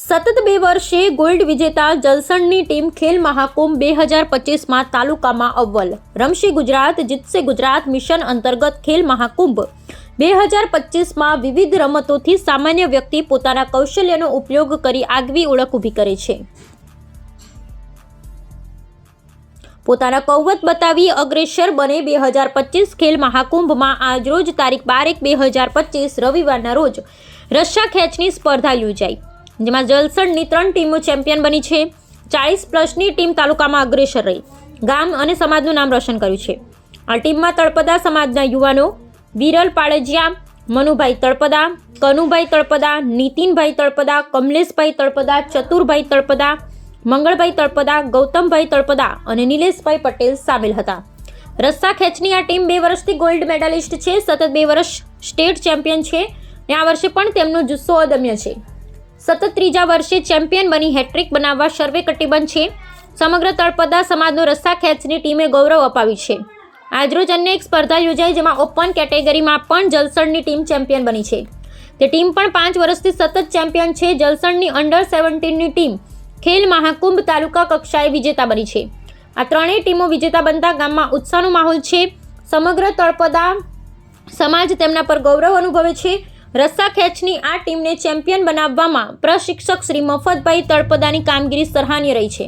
સતત બે વર્ષે ગોલ્ડ વિજેતા જલસણની ટીમ ખેલ મહાકુંભ બે હજાર પચીસમાં તાલુકામાં અવ્વલ. રમશે ગુજરાત, જીતશે ગુજરાત મિશન અંતર્ગત ખેલ મહાકુંભ. બે હજાર પચીસમાં વિવિધ રમતોથી સામાન્ય વ્યક્તિ પોતાના કૌશલ્યનો ઉપયોગ કરી આગવી ઓળખ ઊભી કરે છે. પોતાના કૌવત બતાવી અગ્રેસર બને બે હજાર પચીસ ખેલ મહાકુંભમાં આજરોજ તારીખ બારેક બે હજાર પચીસ રવિવારના રોજ રસ્સા ખેંચની સ્પર્ધા યોજાઈ. જેમાં જલસણની ત્રણ ટીમો ચેમ્પિયન બની છે. ચાળીસ પ્લસની ટીમ તાલુકામાં અગ્રેસર રહી. ગામ અને સમાજનું નામ રોશન કર્યું છે. આ ટીમમાં તળપદા સમાજના યુવાનો વિરલ પાળજિયા મનુભાઈ તળપદા, કનુભાઈ તળપદા, નીતિનભાઈ તળપદા, કમલેશભાઈ તળપદા, ચતુરભાઈ તળપદા, મંગળભાઈ તળપદા, ગૌતમભાઈ તળપદા અને નિલેશભાઈ પટેલ સામેલ હતા. રસ્સા ખેંચની આ ટીમ બે વર્ષથી ગોલ્ડ મેડાલિસ્ટ છે, સતત બે વર્ષ સ્ટેટ ચેમ્પિયન છે ને આ વર્ષે પણ તેમનો જુસ્સો અદમ્ય છે. સતત ત્રીજા વર્ષે ચેમ્પિયન બની હેટ્રિક બનાવવા સર્વે કટિબંધ છે. સમગ્ર તળપદા સમાજનો રસ્તા ખેંચની ટીમે ગૌરવ અપાવ્યું છે. આજરોજ અન્ય એક સ્પર્ધા યોજાઈ જેમાં ઓપન કેટેગરીમાં પણ જલસણની ટીમ ચેમ્પિયન બની છે. તે ટીમ પણ પાંચ વર્ષથી સતત ચેમ્પિયન છે. જલસણની અંડર સેવન્ટીનની ટીમ ખેલ મહાકુંભ તાલુકા કક્ષાએ વિજેતા બની છે. આ ત્રણેય ટીમો વિજેતા બનતા ગામમાં ઉત્સાહનો માહોલ છે. સમગ્ર તળપદા સમાજ તેમના પર ગૌરવ અનુભવે છે. રસ્સા ખેંચની આ ટીમને ચેમ્પિયન બનાવવામાં પ્રશિક્ષક શ્રી મફતભાઈ તળપદાની કામગીરી સરાહનીય રહી છે.